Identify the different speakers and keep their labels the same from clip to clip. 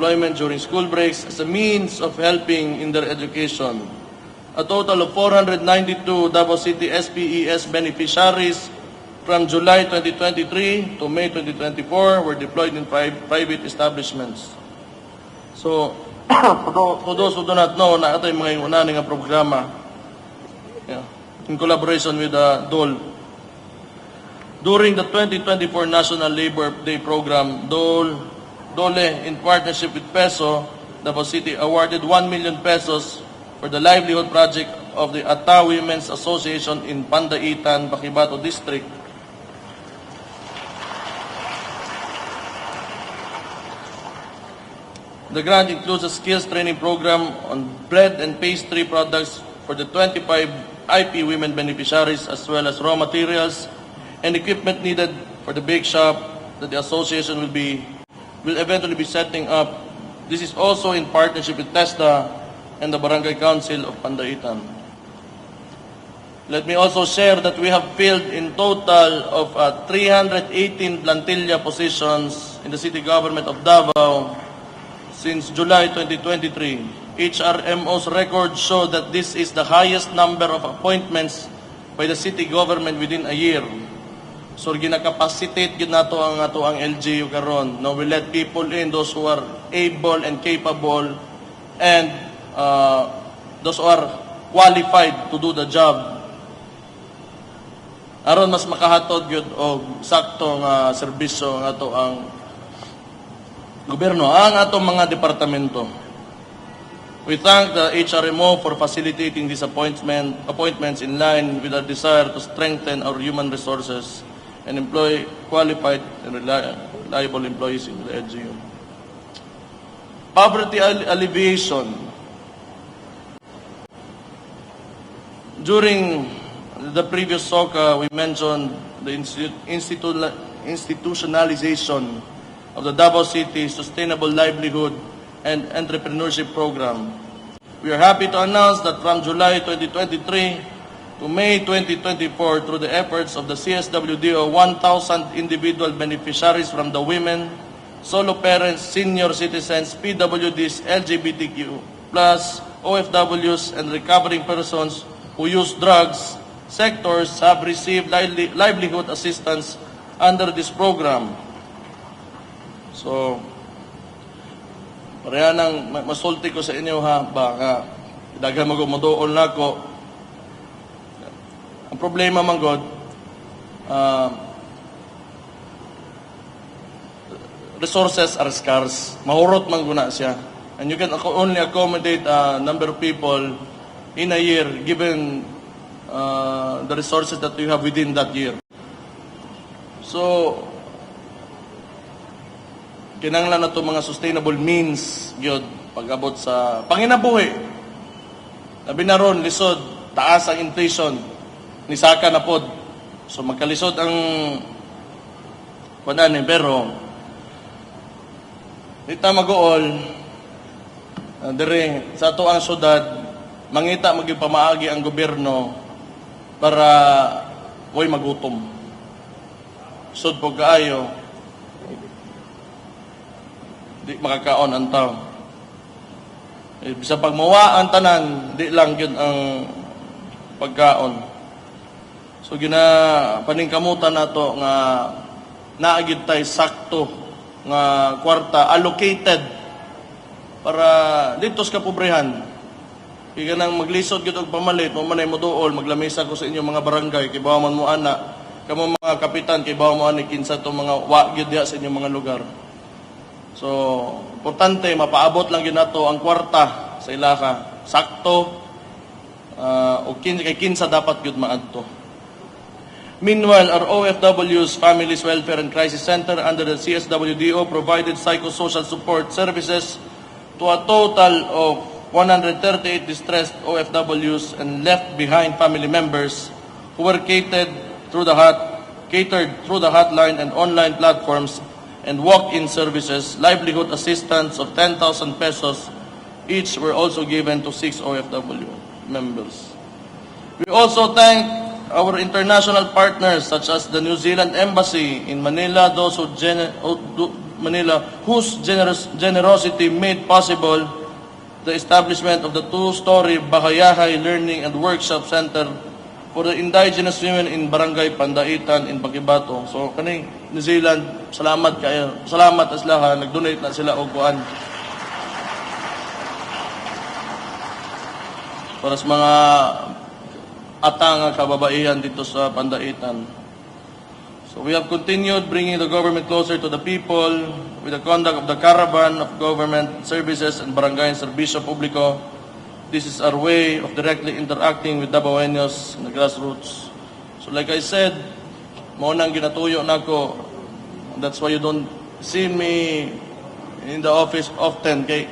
Speaker 1: employment during school breaks as a means of helping in their education. A total of 492 Davao City SPES beneficiaries from July 2023 to May 2024 were deployed in pri- private establishments. So, for those who do not know, na ito mga iunani nga programa yeah, in collaboration with the DOL. During the 2024 National Labor Day Program, DOL, DOLE, in partnership with PESO, Davao City awarded 1 million pesos for the livelihood project of the Ata Women's Association in Pandaitan, Bakibato District. The grant includes a skills training program on bread and pastry products for the 25 IP women beneficiaries as well as raw materials and equipment needed for the bake shop that the association will be will eventually be setting up. This is also in partnership with TESDA and the Barangay Council of Pandaitan. Let me also share that we have filled in total of uh, 318 plantilla positions in the city government of Davao since July 2023. HRMO's records show that this is the highest number of appointments by the city government within a year. So ginakapacitate gid nato ang ato ang LGU karon. No, we let people in those who are able and capable and uh, those who are qualified to do the job. aron mas makahatod gyud og sakto nga serbisyo nga ato ang gobyerno ang atong mga departamento. We thank the HRMO for facilitating these appointment, appointments in line with our desire to strengthen our human resources and employ qualified and reliable employees in the LGU. Poverty alleviation. During the previous SOCA, we mentioned the institu- institutionalization of the Davao City Sustainable Livelihood and Entrepreneurship Program. We are happy to announce that from July 2023 to May 2024, through the efforts of the CSWDO, 1,000 individual beneficiaries from the women, solo parents, senior citizens, PWDs, LGBTQ+, OFWs, and recovering persons who use drugs sectors have received livelihood assistance under this program. So, pareha nang ma- masulti ko sa inyo ha, baka daghan magumadool na ko. Ang problema man God, ah, resources are scarce. Mahurot man guna siya. And you can only accommodate a number of people in a year given uh, the resources that you have within that year. So, kinanglan na to mga sustainable means gyud pag-abot sa panginabuhi. Labi na ron, lisod, taas ang inflation, nisaka na pod. So magkalisod ang kunan ni pero dita mag-uol uh, dire sa ato ang syudad mangita maging pamaagi ang gobyerno para way magutom. Sud po kaayo, di makakaon ang tao. Eh, bisa pag mawa ang tanan, di lang yun ang pagkaon. So gina paningkamutan nato nga naagid tay sakto nga kwarta allocated para dito sa kapobrehan. Kaya nang maglisod gyud og pamalit, mo manay mo dool, maglamesa ko sa inyong mga barangay, kay man mo ana, kamo mga kapitan, kay mo ani kinsa to mga wa gyud sa inyong mga lugar. So, importante mapaabot lang gyud nato ang kwarta sa ilaka. Sakto uh, o kin kay kinsa dapat gyud maadto. Meanwhile, our OFW's Families Welfare and Crisis Center under the CSWDO provided psychosocial support services to a total of 138 distressed OFWs and left behind family members who were catered through the hot, catered through the hotline and online platforms and walk-in services, livelihood assistance of 10,000 pesos each were also given to six OFW members. We also thank our international partners such as the New Zealand Embassy in Manila, those who, Manila, whose generous, generosity made possible the establishment of the two-story Bakayahay Learning and Workshop Center for the indigenous women in Barangay Pandaitan in Pakibato. So kani New Zealand, salamat kayo. Salamat aslaha, nag-donate na sila og kuan. Para sa mga atang kababaihan dito sa Pandaitan. So we have continued bringing the government closer to the people with the conduct of the caravan of government services and barangay Servicio Publico. This is our way of directly interacting with Dabaweños in the grassroots. So like I said, mo nang ginatuyo nako. That's why you don't see me in the office often kay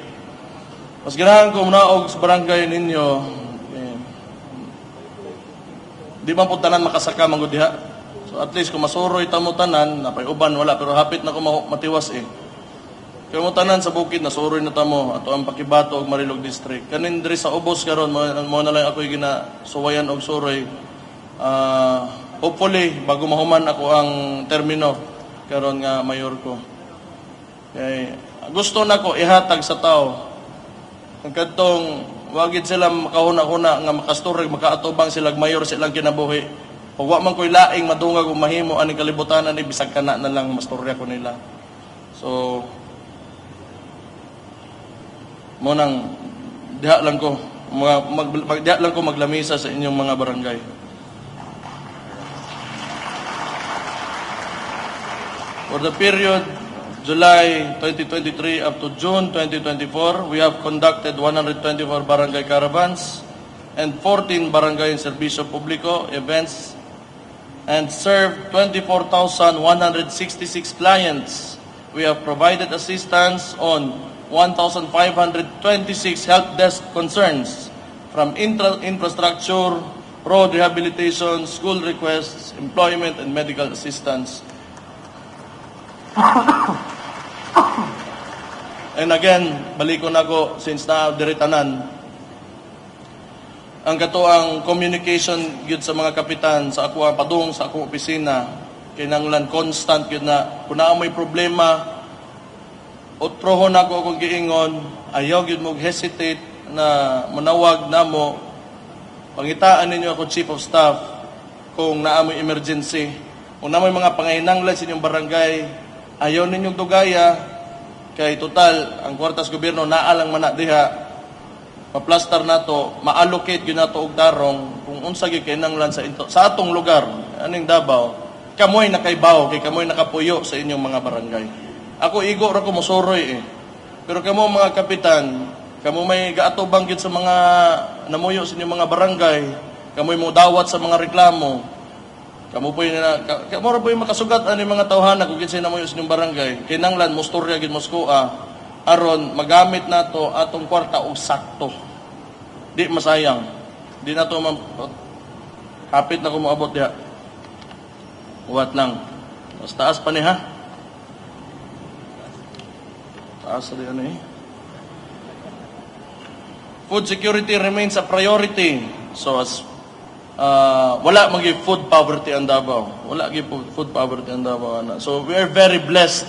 Speaker 1: mas ganahan ko munaog sa barangay ninyo di man po tanan makasaka manggod diha. So at least kung masuroy ta mo tanan, napay uban wala pero hapit na ko ma- matiwas eh. Kaya mo tanan sa bukid na suroy na tamo ato ang Pakibato ug Marilog district. Kanin diri sa ubos karon mo, mo na lang ako gina suwayan og suroy. Ah, hopefully bago mahuman ako ang termino karon nga mayor ko. Kay gusto na ko ihatag sa tao ang kadtong wagid sila makahuna-huna nga makasturag makaatubang sila mayor silang kinabuhi. Wa man ko'y laing madungag o mahimo ani kalibutan ani bisag kana na lang mastorya ko nila. So mo nang diha lang ko mga mag, mag diha lang ko maglamisa sa inyong mga barangay. For the period July 2023 up to June 2024, we have conducted 124 barangay caravans and 14 barangay and servicio publico events and served 24,166 clients. We have provided assistance on 1,526 help desk concerns from intra- infrastructure, road rehabilitation, school requests, employment, and medical assistance. And again, balik ko na ko since na diritanan. Ang kato ang communication gyud sa mga kapitan sa ako padung sa akong opisina kinanglan constant gyud na kun naa may problema utrohon ako akong giingon ayaw gyud mo hesitate na manawag namo pangitaan ninyo ako chief of staff kung naa may emergency kung naa may mga pangahinanglan sa inyong barangay ayaw ninyong dugaya kay total ang kwartas gobyerno naa lang man na diha. Paplastar nato ma-allocate nato og tarong kung unsa gyud kinanglan sa into, sa atong lugar. Aning Davao kamoy nakaibaw kay kamoy nakapuyo sa inyong mga barangay. Ako igo ra ko mosuroy eh. Pero kamo mga kapitan kamo may gaatubang gyud sa mga namuyo sa inyong mga barangay kamoy mo dawat sa mga reklamo Kamu po yung na, ka- kamo ra po yung makasugat ani mga tawhana kung kinsa na mo yung inyong barangay. Kinanglan mo storya gid Moskoa aron magamit nato atong kwarta og sakto. Di masayang. Di na to ma- hapit na ko moabot diha. Uwat lang. Mas taas pa ni ha. Taas rin ano eh. Food security remains a priority. So as uh, wala magi food poverty ang Davao. Wala gi food, poverty ang Davao ana. So we are very blessed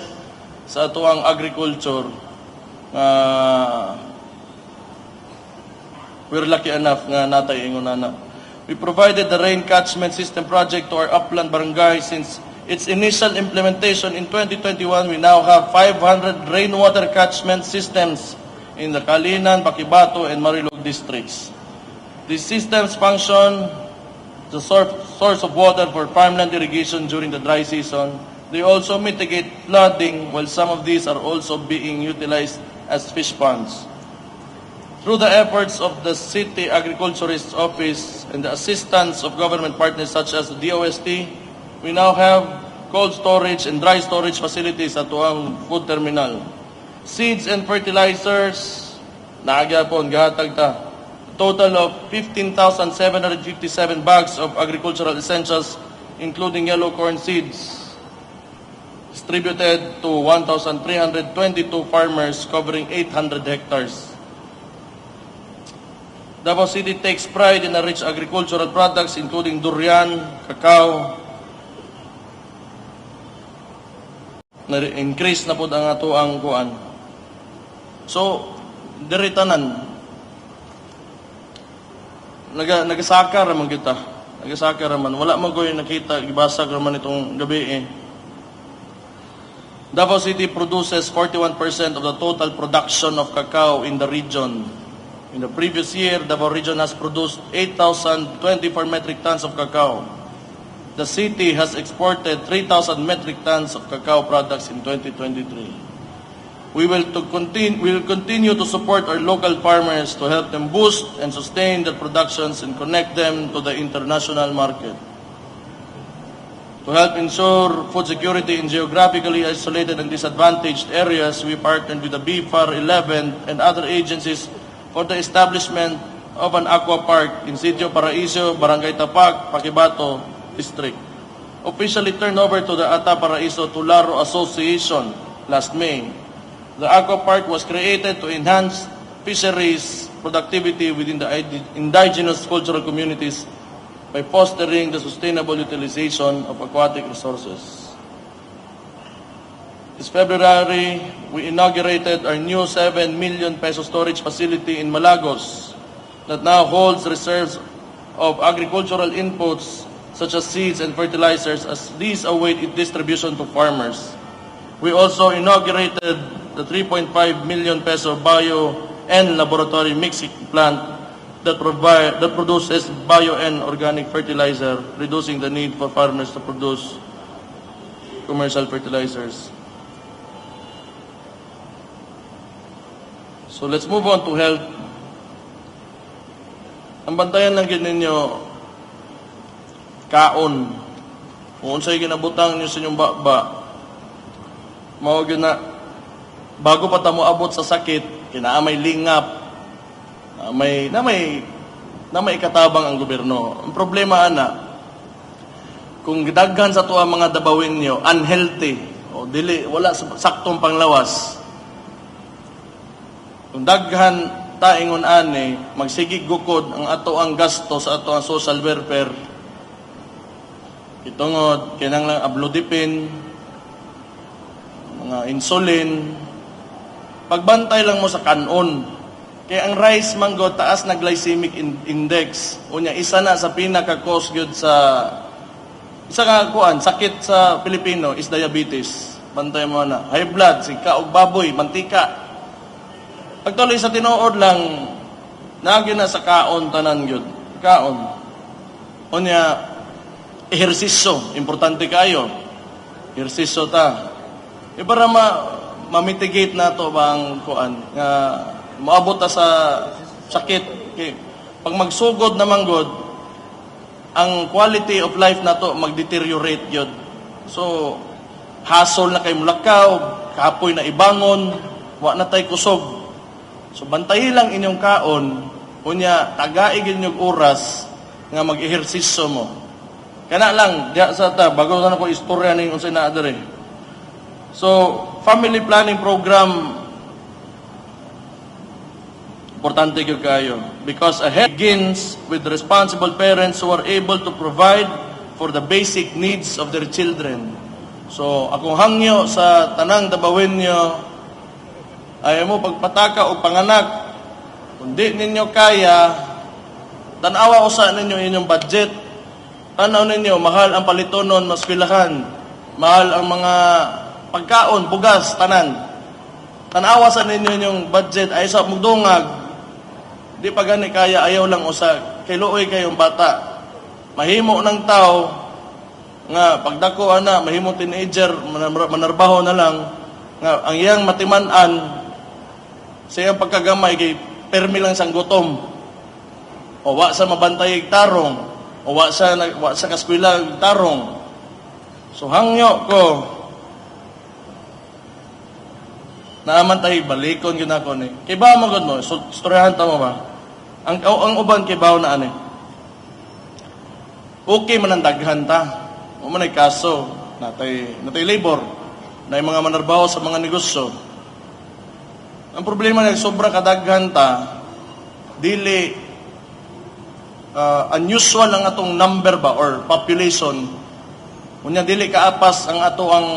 Speaker 1: sa atuang agriculture. Uh, we're lucky enough nga natay ingon ana. We provided the rain catchment system project to our upland barangay since its initial implementation in 2021. We now have 500 rainwater catchment systems in the Kalinan, Pakibato, and Marilog districts. These systems function the source, of water for farmland irrigation during the dry season. They also mitigate flooding, while some of these are also being utilized as fish ponds. Through the efforts of the City Agriculturist Office and the assistance of government partners such as the DOST, we now have cold storage and dry storage facilities at Tuang Food Terminal. Seeds and fertilizers, naagyapon, gahatag ta. Total of 15,757 bags of agricultural essentials, including yellow corn seeds, distributed to 1,322 farmers covering 800 hectares. Davao City takes pride in the rich agricultural products including durian, cacao, na increase na pud ang ato ang kuan. So, diri tanan naga nagasaka ra man kita. Nagasaka ra man wala man ko nakita gibasag ra man itong gabi eh. Davao City produces 41% of the total production of cacao in the region. In the previous year, Davao region has produced 8,024 metric tons of cacao. The city has exported 3,000 metric tons of cacao products in 2023. We will, to continue, we will continue to support our local farmers to help them boost and sustain their productions and connect them to the international market. To help ensure food security in geographically isolated and disadvantaged areas, we partnered with the BFAR 11 and other agencies for the establishment of an aqua park in Sitio Paraiso, Barangay Tapak, Paquibato District. Officially turned over to the Ata Paraiso Tularo Association last May. The aqua park was created to enhance fisheries productivity within the indigenous cultural communities by fostering the sustainable utilization of aquatic resources. This February, we inaugurated our new 7 million peso storage facility in Malagos that now holds reserves of agricultural inputs such as seeds and fertilizers as these await distribution to farmers. We also inaugurated the 3.5 million peso bio and laboratory mixing plant that provide that produces bio and organic fertilizer, reducing the need for farmers to produce commercial fertilizers. So let's move on to health. Ang bantayan lang gid ninyo kaon. Kung unsay ginabutang niyo sa inyong baba, mao na bago pa ta mo abot sa sakit, kinaa may lingap, na may na may na may katabang ang gobyerno. Ang problema ana, kung gidaghan sa tuwa mga dabawin niyo, unhealthy, o dili wala sa- saktong panglawas. Kung daghan taingon ani, magsigig gukod ang ato ang gasto sa ato ang social welfare. Itungod, kinang lang ablodipin, mga insulin. Pagbantay lang mo sa kanon. Kaya ang rice mango taas na glycemic in- index. Unya isa na sa pinaka cause gyud sa isa ka kuan sakit sa Pilipino is diabetes. Bantay mo na. High blood, sika og baboy, mantika. Pagtuloy sa tinuod lang, nagyo na sa kaon tanan gyud. Kaon. Unya ehersisyo, importante kayo. Ehersisyo ta. E para ma ma-mitigate na to bang kuan nga moabot ta sa sakit. Kay pag magsugod naman god, ang quality of life na to mag-deteriorate yun. So, hassle na kay mulakaw, kapoy na ibangon, wa na tay kusog. So, bantayi lang inyong kaon, unya, tagaig inyong oras nga mag-ehersisyo mo. Kana lang, diya sa ta, bago na ko istorya ning unsay naa diri. So, family planning program Importante gyud kayo. Because a head begins with responsible parents who are able to provide for the basic needs of their children. So, akong hangyo sa tanang dabawin nyo, ayaw mo pagpataka o panganak, kung di ninyo kaya, tanawa usa ninyo inyong budget, tanaw ninyo, mahal ang palitonon, mas pilahan, mahal ang mga pagkaon, bugas, tanan. Tanawa sa ninyo inyong budget, ay sa mugdungag, Di pa gani kaya ayaw lang usa. Kay luoy kayong bata. Mahimo ng tao nga pagdako ana mahimo teenager manar- manarbaho na lang nga ang iyang matiman-an sa iyang pagkagamay kay permi lang sang gutom. O wa sa mabantay tarong o wa sa wa sa kaskwela tarong. So hangyo ko naaman tayo balikon gyud ako ni. Ba mo gud mo? So, storyahan ta mo ba? Ang ang uban kay bawo na ani. Okay man ang daghan ta. O man ay kaso natay natay labor na mga manarbaho sa mga negosyo. Ang problema na sobra kadaghan ta dili uh, unusual ang atong number ba or population. Unya dili kaapas ang ato ang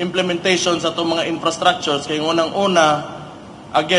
Speaker 1: implementation sa itong mga infrastructures kay unang-una again